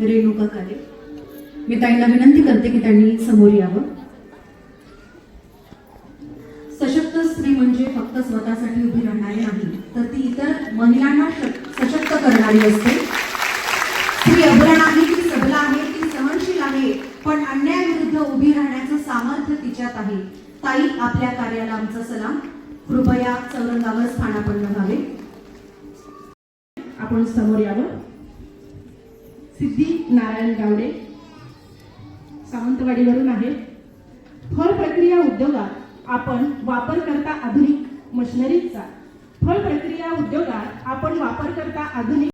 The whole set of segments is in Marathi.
रेणुका काले मी ताईंना विनंती करते की त्यांनी समोर यावं. सशक्त स्त्री म्हणजे फक्त स्वतःसाठी उभी राहणारी नाही तर ती इतर महिलांना सशक्त करणारी असते. स्त्री अबला नाही ती सबला आहे ती सहनशील आहे पण अन्यायाविरुद्ध उभी राहण्याचं सामर्थ्य तिच्यात आहे. ताई आपल्या कार्याला आमचा सलाम. कृपया चौरंगावर स्थानापन्न व्हा. आपण समोर यावं. सिद्धी नारायण गावडे सावंतवाडीवरून आहे. फळ प्रक्रिया उद्योगात आपण वापर करता आधुनिक मशिनरीचा फळ प्रक्रिया उद्योगात आपण वापर करता आधुनिक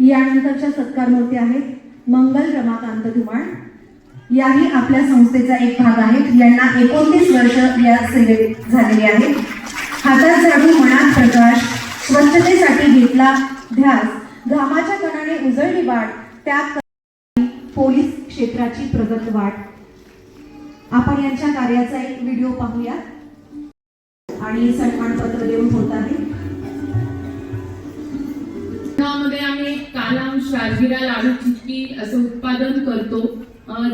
यानंतरच्या सत्कार मूर्ती आहेत. मंगल रमाकांत धुमाळ याही आपल्या संस्थेचा एक भाग आहेत. यांना एकोणतीस वर्ष या सेवेत झालेली आहेत. हातात झाडू मनात प्रकाश स्वच्छतेसाठी घेतला ध्यास घामाच्या कणाने उजळली वाट त्यात पोलीस क्षेत्राची प्रगत वाट. आपण यांच्या कार्याचा एक व्हिडिओ पाहूया आणि सन्मानपत्र देऊन होत आहे. मध्ये आम्ही लाडू चिक्की असं उत्पादन करतो.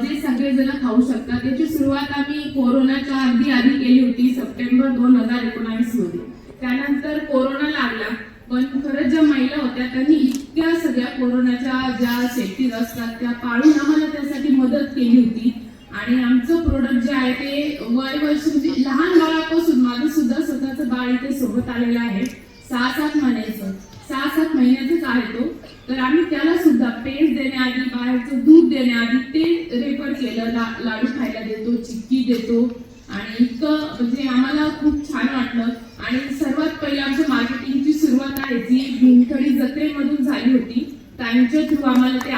जे सगळेजण खाऊ शकतात. त्याची सुरुवात आम्ही कोरोनाच्या अगदी आधी केली होती सप्टेंबर दोन हजार एकोणावीसमध्ये. त्यानंतर कोरोना लागला पण खरंच ज्या महिला होत्या त्यांनी इतक्या सगळ्या कोरोनाच्या ज्या सेफ्टीज असतात त्या पाळून आम्हाला त्यासाठी मदत केली होती. आणि आमचं प्रोडक्ट जे आहे ते वय वर्ष म्हणजे लहान बाळापासून माझं सुद्धा स्वतःचं बाळ इथे सोबत आलेलं आहे. सहा सात महिन्याचं. सहा सात महिन्याचं आहे तो तर आम्ही त्याला सुद्धा पेस्ट देण्याआधी बाहेरचं दूध देण्याआधी ते रेफर केलं ला, लाडू खायला देतो चिक्की देतो. आणि इतकं म्हणजे आम्हाला खूप छान वाटलं. आणि सर्वात पहिले आमच्या मार्केटिंगची सुरुवात आहे जी भीमथडी जत्रेमधून झाली होती. त्यांच्या थ्रू आम्हाला ते